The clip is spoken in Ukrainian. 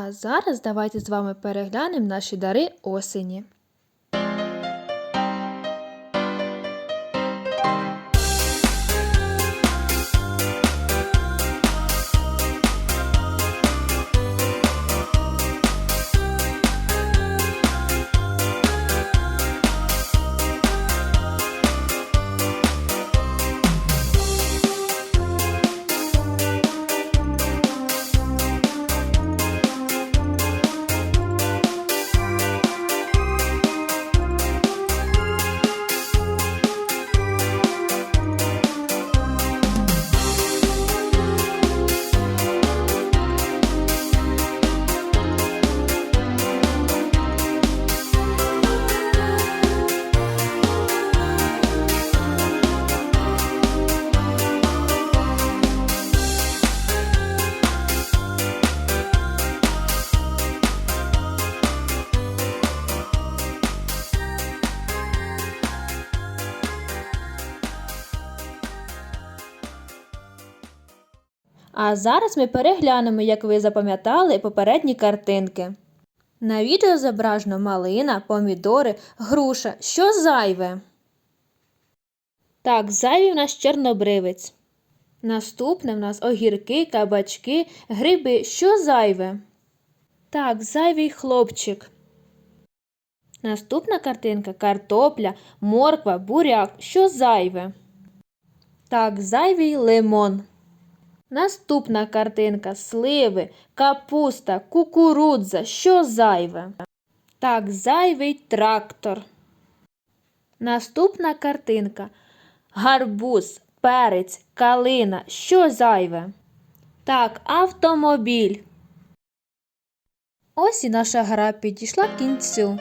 А зараз давайте з вами переглянемо наші дари осені. А зараз ми переглянемо, як ви запам'ятали попередні картинки. На відео зображено малина, помідори, груша. Що зайве? Так, зайвий в нас чорнобривець. Наступне в нас огірки, кабачки, гриби. Що зайве? Так, зайвий хлопчик. Наступна картинка картопля, морква, буряк. Що зайве? Так, зайвий лимон. Наступна картинка сливи, капуста, кукурудза. Що зайве? Так, зайвий трактор. Наступна картинка гарбуз, перець, калина. Що зайве? Так, автомобіль. Ось і наша гра підійшла кінцю.